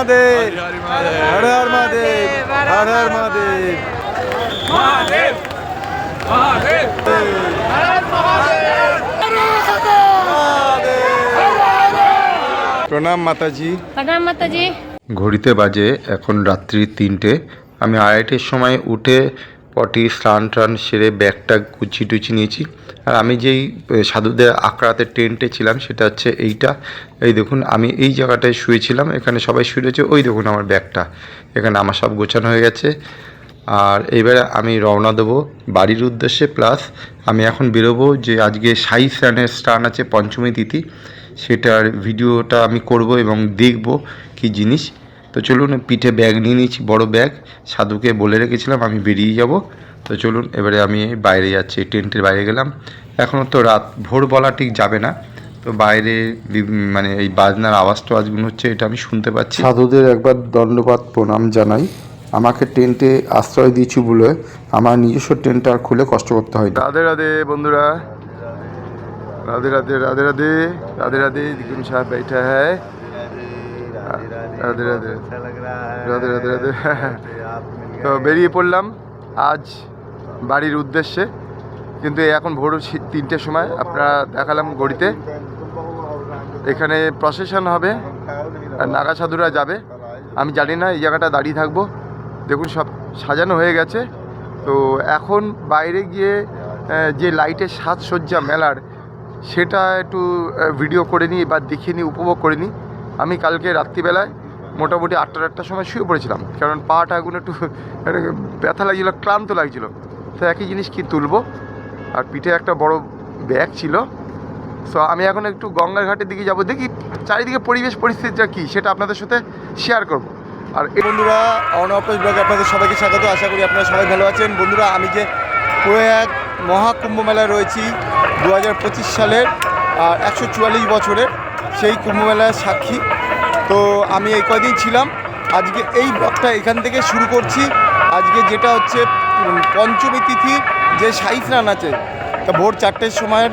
মহাদেব। হর হর মহাদেব। হর হর মহাদেব প্রণাম মাতাজি। প্রণাম মাতাজি। ঘড়িতে বাজে এখন রাত্রি তিনটে। আমি আড়াইটের সময় উঠে পটি, স্নান টান সেরে ব্যাগটা গুছিয়ে টুচি নিয়েছি। আর আমি যেই সাধুদের আঁকড়াতে টেন্টে ছিলাম সেটা হচ্ছে এইটা। এই দেখুন, আমি এই জায়গাটায় শুয়েছিলাম, এখানে সবাই শুয়ে রয়েছে, ওই দেখুন আমার ব্যাগটা। এখানে আমার সব গোছানো হয়ে গেছে। আর এবারে আমি রওনা দেবো বাড়ির উদ্দেশ্যে, প্লাস আমি এখন বেরোবো যে আজকে সাই স্নানের স্নান আছে পঞ্চমী তিথি, সেটার ভিডিওটা আমি করব এবং দেখব কি জিনিস। তো চলুন পিঠে ব্যাগ নিয়ে নিয়েছি বড় ব্যাগ। সাধুকে বলে রেখেছিলাম আমি বেরিয়ে যাব। তো চলুন এবারে আমি বাইরে যাচ্ছি টেন্টের বাইরে গেলাম। এখনও তো রাত ভোর বলা ঠিক যাবে না। তো বাইরে মানে এই বাজনার আওয়াজ টাওয়াজগুলো হচ্ছে এটা আমি শুনতে পাচ্ছি। সাধুদের একবার দণ্ডপাত প্রণাম জানাই। আমাকে টেন্টে আশ্রয় দিয়েছি বলে আমার নিজস্ব টেন্ট আর খুলে কষ্ট করতে হয় রাধে রাধে বন্ধুরা। রাধে রাধে রাধে রাধে রাধে রাধে সাহেব এটা হ্যাঁ রাধে রাধে। রাধে রাধে রাধে। তো বেরিয়ে পড়লাম আজ বাড়ির উদ্দেশ্যে। কিন্তু এখন ভোর তিনটের সময় আপনারা দেখালাম গড়িতে এখানে প্রসেশন হবে আর নাগা সাধুরা যাবে। আমি জানি না এই জায়গাটা দাঁড়িয়ে থাকব। দেখুন সব সাজানো হয়ে গেছে। তো এখন বাইরে গিয়ে যে লাইটের সাজসজ্জা মেলার সেটা একটু ভিডিও করে নিই বা দেখিয়ে নিই উপভোগ করে নিই। আমি কালকে রাত্রিবেলায় মোটামুটি আটটা আটটার সময় শুয়ে পড়েছিলাম। কারণ পাটা এখন একটু একটু ব্যথা লাগছিল, ক্লান্ত লাগছিল। তো একই জিনিস কি তুলবো? আর পিঠে একটা বড় ব্যাগ ছিল। সো আমি এখন একটু গঙ্গার ঘাটের দিকে যাব। দেখি চারিদিকে পরিবেশ পরিস্থিতিটা কী, সেটা আপনাদের সাথে শেয়ার করব। আর এই বন্ধুরা অনঅপেজ ব্লগে আপনাদের সবাইকে স্বাগত। আশা করি আপনারা সবাই ভালো আছেন। বন্ধুরা, আমি যে প্রয়াগ মহাকুম্ভ মেলায় রয়েছি দু হাজার পঁচিশ সালের, আর একশো চুয়াল্লিশ বছরের সেই কুম্ভ মেলার সাক্ষী। তো আমি এই কদিন ছিলাম। আজকে এই ব্লগটা এখান থেকে শুরু করছি। আজকে যেটা হচ্ছে পঞ্চমী তিথি যে সাই স্নান আছে, তা ভোর চারটের সময়,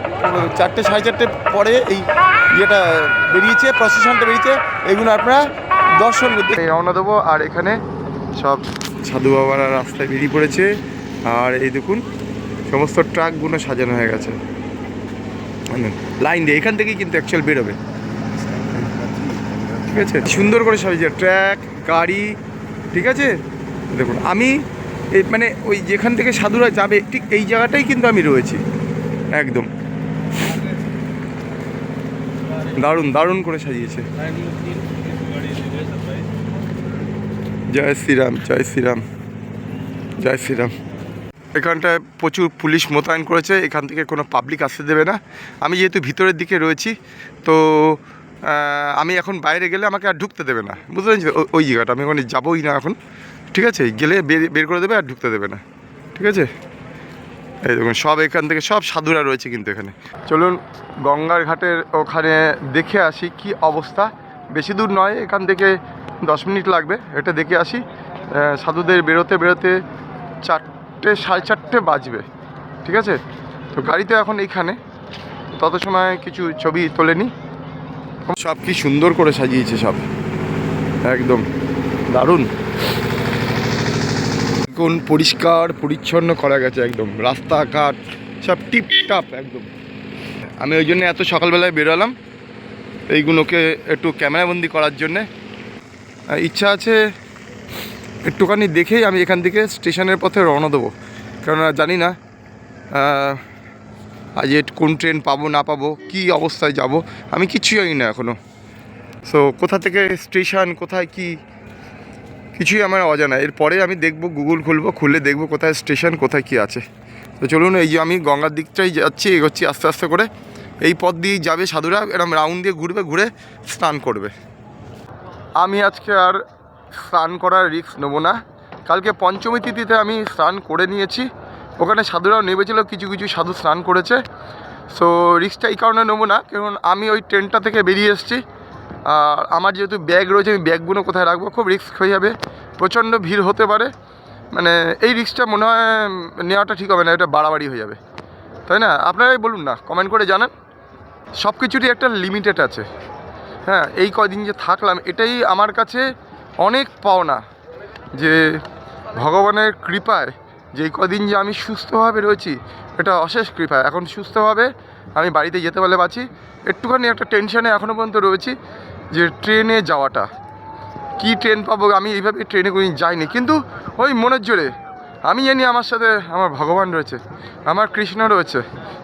চারটে সাড়ে চারটের পরে এই ইয়েটা বেরিয়েছে, প্রসেশনটা বেরিয়েছে। এগুলো আপনারা দর্শন করতে রওনা দেবো, আর এখানে সব সাধু বাবারা রাস্তায় বেরিয়ে পড়েছে। আর এই দেখুন, সমস্ত ট্রাকগুলো সাজানো হয়ে গেছে। লাইন দিয়ে এখান থেকেই কিন্তু অ্যাকচুয়াল বেরোবে। ঠিক আছে? সুন্দর করে সাজিয়েছে ট্র্যাক, গাড়ি, ঠিক আছে? দেখুন, আমি এই মানে ওই যেখান থেকে সাধুরা যাবে, ঠিক এই জায়গাটাই কিন্তু আমি রয়েছি। একদম। দারুণ দারুণ করে সাজিয়েছে। জয় শ্রীরাম জয় শ্রীরাম জয় শ্রীরাম। এখানটায় প্রচুর পুলিশ মোতায়েন করেছে, এখান থেকে কোনো পাবলিক আসতে দেবে না। আমি যেহেতু ভিতরের দিকে রয়েছি, তো আমি এখন বাইরে গেলে আমাকে আর ঢুকতে দেবে না। বুঝতে পেরেছি ওই জায়গাটা, আমি ওখানে যাবোই না এখন। ঠিক আছে? গেলে বের করে দেবে আর ঢুকতে দেবে না। ঠিক আছে? এই দেখুন, সব এখান থেকে, সব সাধুরা রয়েছে কিন্তু এখানে। চলুন, গঙ্গার ঘাটের ওখানে দেখে আসি কি অবস্থা। বেশি দূর নয়, এখান থেকে দশ মিনিট লাগবে, এটা দেখে আসি। সাধুদের বেরোতে বেরোতে চারটে, সাড়ে চারটে বাজবে। ঠিক আছে? তো গাড়িতে এখন এইখানে। তত সময় কিছু ছবি তোলে নি। সব কি সুন্দর করে সাজিয়েছে সব। একদম। দারুণ। কোন পরিষ্কার, পরিচ্ছন্ন করা গেছে একদম। রাস্তাঘাট, সব টিপটাপ একদম। আমি ওই জন্য এত সকালবেলায় বেরোলাম। এইগুলোকে একটু ক্যামেরাবন্দি করার জন্যে। ইচ্ছা আছে একটুখানি দেখেই আমি এখান থেকে স্টেশনের পথে রওনা দেবো। কেননা জানি না আজ কোন ট্রেন পাবো, না পাবো, কী অবস্থায় যাব, আমি কিচ্ছু জানি না এখনও সো কোথা থেকে স্টেশন, কোথায় কি, কিছুই আমার অজানা। এরপরে আমি দেখব গুগল খুলবো, খুলে দেখব কোথায় স্টেশন, কোথায় কি আছে। তো চলুন, এই যে আমি গঙ্গার দিকটাই যাচ্ছি, এগোচ্ছি আস্তে আস্তে করে। এই পথ দিয়েই যাবে সাধুরা এরকম রাউন্ড দিয়ে ঘুরবে, ঘুরে স্নান করবে। আমি আজকে আর স্নান করার রিস্ক নেব না। কালকে পঞ্চমী তিথিতে আমি স্নান করে নিয়েছি। ওখানে সাধুরাও নেমেছিল, কিছু কিছু সাধু স্নান করেছে। সো রিস্কটা এই কারণে নেব না, কারণ আমি ওই ট্রেনটা থেকে বেরিয়ে এসেছি। আর আমার যেহেতু ব্যাগ রয়েছে, আমি ব্যাগগুলো কোথায় রাখব? খুব রিস্ক হয়ে যাবে, প্রচণ্ড ভিড় হতে পারে। মানে এই রিক্সটা মনে হয় নেওয়াটা ঠিক হবে না, এটা বাড়াবাড়ি হয়ে যাবে। তাই না? আপনারাই বলুন না কমেন্ট করে জানান। সব কিছুরই একটা লিমিটেড আছে। হ্যাঁ এই কদিন যে থাকলাম, এটাই আমার কাছে অনেক পাওনা যে ভগবানের কৃপায় যে কদিন যে আমি সুস্থভাবে রয়েছি, এটা অশেষ কৃপা। এখন সুস্থভাবে আমি বাড়িতে যেতে পারলে বাঁচি। একটুখানি একটা টেনশানে এখনও পর্যন্ত রয়েছি যে ট্রেনে যাওয়াটা। কি ট্রেন পাবো? আমি এইভাবে ট্রেনে কোনো যাইনি। কিন্তু ওই মনের জোরে আমি জানি আমার সাথে আমার ভগবান রয়েছে, আমার কৃষ্ণ রয়েছে,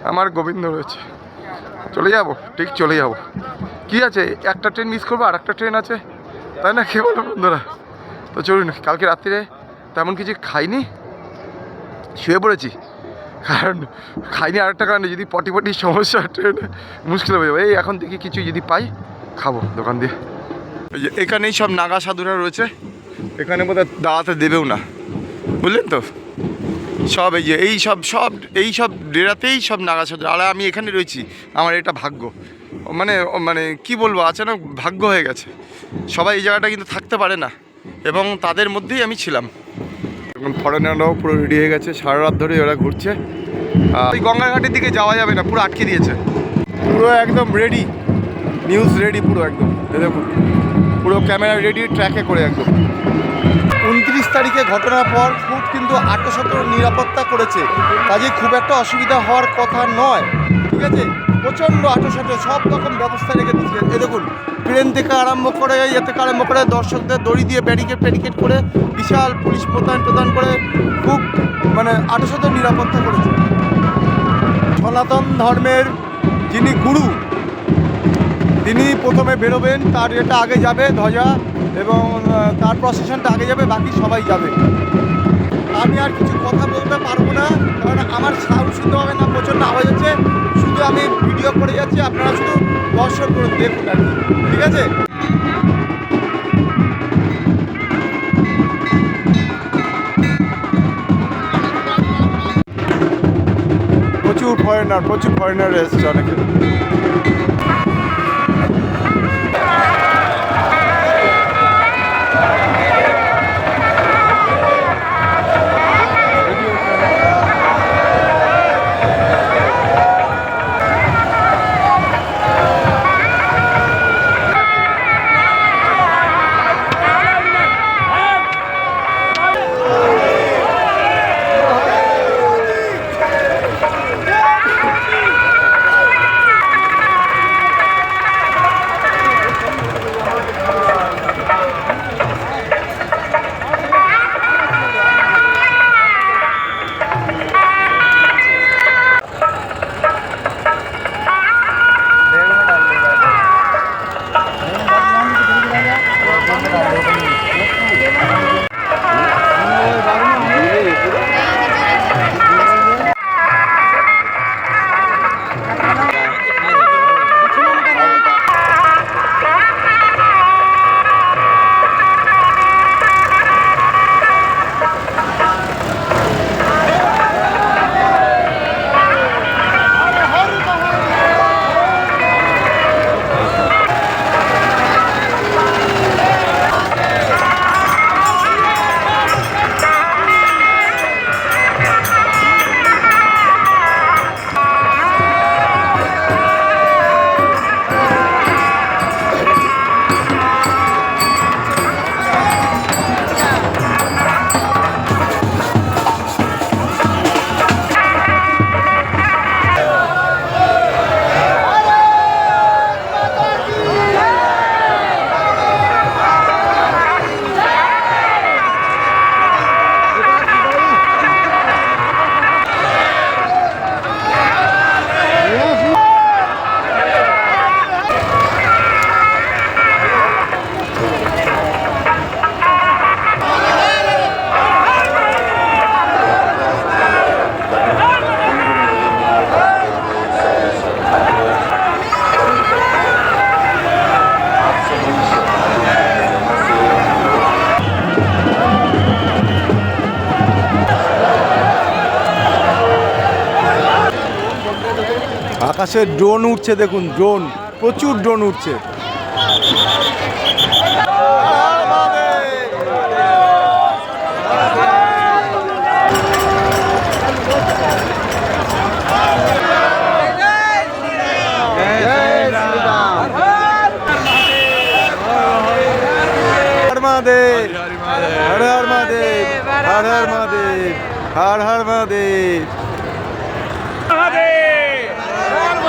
আমার গোবিন্দ রয়েছে। চলে যাব? ঠিক চলে যাব। কি আছে? একটা ট্রেন মিস করব আর একটা ট্রেন আছে। তাই না? কে বলো বন্ধুরা? তো চলুন, কালকে রাত্রিরে তেমন কিছু খাইনি। শুয়ে পড়েছি। কারণ খাইনি আরেকটা কারণে যদি পটি পটি সমস্যা, ট্রেনে মুশকিল হয়ে যাবে। এই এখন দেখি কিছু যদি পাই, খাব দোকান দিয়ে। এখানেই সব নাগা সাধুরা রয়েছে। এখানে বোধহয় দাঁড়াতে দেবেও না। বুঝলেন তো? সব এই যে, এই সব সব, এই সব ডেরাতেই সব নাগা সাধু আর আমি এখানে রয়েছি, আমার এটা ভাগ্য। মানে মানে কি বলব, আচানক ভাগ্য হয়ে গেছে। সবাই এই জায়গাটা কিন্তু থাকতে পারে না। এবং তাদের মধ্যেই আমি ছিলাম। ফরেনাররাও পুরো রেডি হয়ে গেছে, সারা রাত ধরে ওরা ঘুরছে। ওই গঙ্গাঘাটের দিকে যাওয়া যাবে না, পুরো আটকে দিয়েছে। পুরো একদম রেডি নিউজ রেডি পুরো একদম দেখুন। পুরো ক্যামেরা রেডি ট্র্যাকে করে একদম। উনত্রিশ তারিখে ঘটনার পর খুব কিন্তু আটশত নিরাপত্তা করেছে। কাজে খুব একটা অসুবিধা হওয়ার কথা নয়। ঠিক আছে? প্রচণ্ড আটশত সব রকম ব্যবস্থা রেখে দিচ্ছে এ দেখুন ট্রেন থেকে আরম্ভ করে ইয়ে থেকে আরম্ভ করে দর্শকদের দড়ি দিয়ে ব্যারিকেড ব্যারিকেড করে বিশাল পুলিশ মোতায়েন প্রদান করে খুব মানে আটশত নিরাপত্তা করেছে। সনাতন ধর্মের যিনি গুরু, তিনি প্রথমে বেরোবেন, তার এটা আগে যাবে ধ্বজা এবং তার প্রসেশনটা আগে যাবে, বাকি সবাই যাবে। আমি আর কিছু কথা বলতে পারব না, কারণ আমার সাউন্ড শুনতে হবে না, প্রচণ্ড আওয়াজ হচ্ছে। শুধু আমি ভিডিও করে যাচ্ছি, আপনারা শুধু দর্শন করে দেখুন আর ঠিক আছে? প্রচুর ফরেনার প্রচুর ফরেনার এসছে অনেকে। আকাশে ড্রোন উঠছে, দেখুন ড্রোন প্রচুর ড্রোন উঠছে। হর হর মহাদেব, হর হর মহাদেব, হর হর মহাদেব। মহাদেব!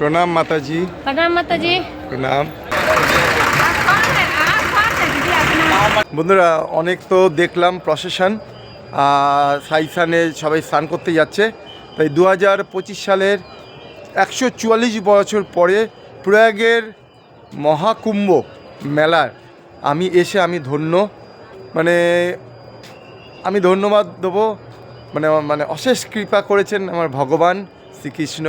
প্রণাম মাতাজি। প্রণাম মাতাজি। প্রণাম। বন্ধুরা অনেক তো দেখলাম প্রসেশন সাইসানে সবাই স্নান করতে যাচ্ছে। তাই দু হাজার পঁচিশ সালের একশো চুয়াল্লিশ বছর পরে প্রয়াগের মহাকুম্ভ মেলার আমি এসে আমি ধন্য মানে আমি ধন্যবাদ দেবো। মানে মানে অশেষ কৃপা করেছেন আমার ভগবান শ্রীকৃষ্ণ।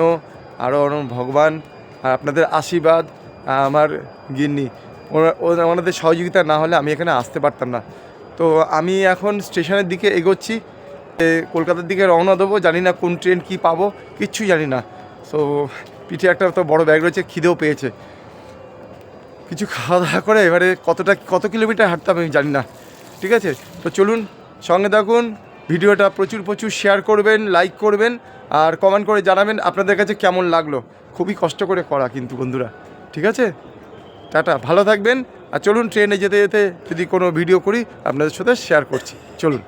আরও অনেক ভগবান, আর আপনাদের আশীর্বাদ আমার গিন্নি। ওরা- ওনাদের সহযোগিতা না হলে আমি এখানে আসতে পারতাম না। তো আমি এখন স্টেশনের দিকে এগোচ্ছি কলকাতার দিকে রওনা দেবো। জানি না কোন ট্রেন কি পাবো কিচ্ছু জানি না। তো পিঠে একটা তো বড় ব্যাগ রয়েছে, খিদেও পেয়েছে। কিছু খাওয়া দাওয়া করে এবারে কতটা, কত কিলোমিটার হাঁটতে হবে আমি জানি না। ঠিক আছে? তো চলুন, সঙ্গে থাকুন। ভিডিওটা প্রচুর প্রচুর শেয়ার করবেন লাইক করবেন, আর কমেন্ট করে জানাবেন আপনাদের কাছে কেমন লাগল। খুবই কষ্ট করে করা কিন্তু বন্ধুরা। ঠিক আছে? টাটা, ভালো থাকবেন। আর চলুন ট্রেনে যেতে যেতে যদি কোনো ভিডিও করি, আপনাদের সাথে শেয়ার করছি। চলুন।